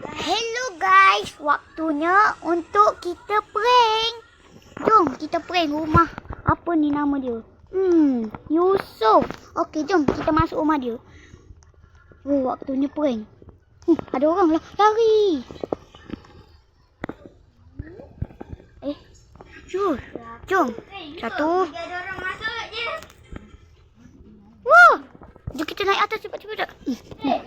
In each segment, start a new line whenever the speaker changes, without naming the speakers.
Hello guys, waktunya untuk kita prank. Jom kita prank rumah. Apa ni nama dia? Hmm, Yusuf. Okey, jom kita masuk rumah dia. Oh, waktunya prank. Hmm, ada orang lah. Lari. Eh, jom. Jom. Satu.
Ada orang masuk je.
Wah. Jom kita naik atas cepat cepat. cepat.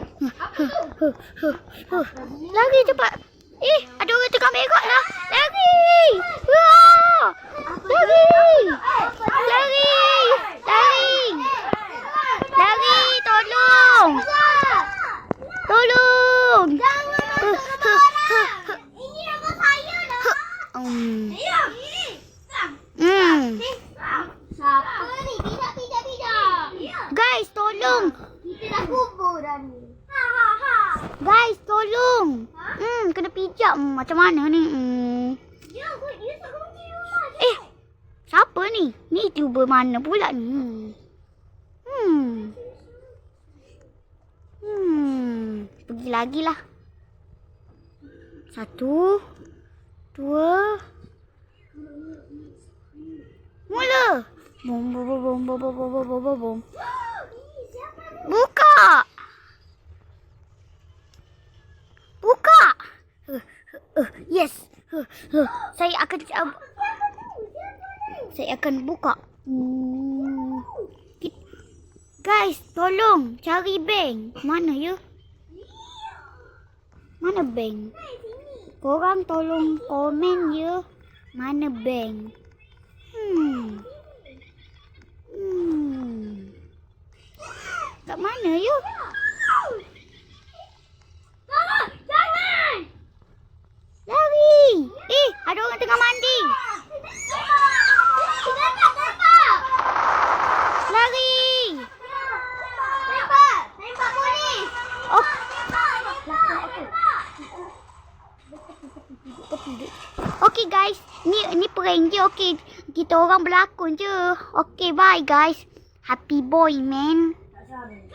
Huh. Lari cepat. Eh, ada orang tengah merah lah. Lari. Wah. Lari. Lari. Lari. Lari, tolong. Tolong. Huh, huh, huh, huh.
Ini nama saya lah.
Hmm.
Ya.
Hmm.
Siapa ni? Tidak, tidak, tidak.
Guys, tolong.
Kita dah kubur dah ni. Ha, ha, ha.
Guys, tolong. Hmm, kena pijak. Hmm, macam mana ni? Hmm.
Ya, kau- dia tak kunci rumah.
Eh, siapa ni? Ni YouTuber mana pula ni? Hmm. Hmm. Pergi lagi lah. Satu. Dua. Mula. Bom, bom, bom, bom, bom, bom, bom, bom, bom. Buka. Uh, uh, yes. Uh, uh, saya akan uh, saya akan buka. Hmm. Guys, tolong cari bank. Mana ya? Mana bank? Korang tolong komen ya. Mana bank? Hmm. Kat mana ya?
Jangan! Jangan!
Lari. Eh, ada orang tengah mandi.
Tembak! Tembak!
Lari.
Tembak! Tembak polis!
Oh, Okay guys, ni ni prank je. Okay, kita orang berlakon je. Okay, bye guys. Happy boy, man. যাবেন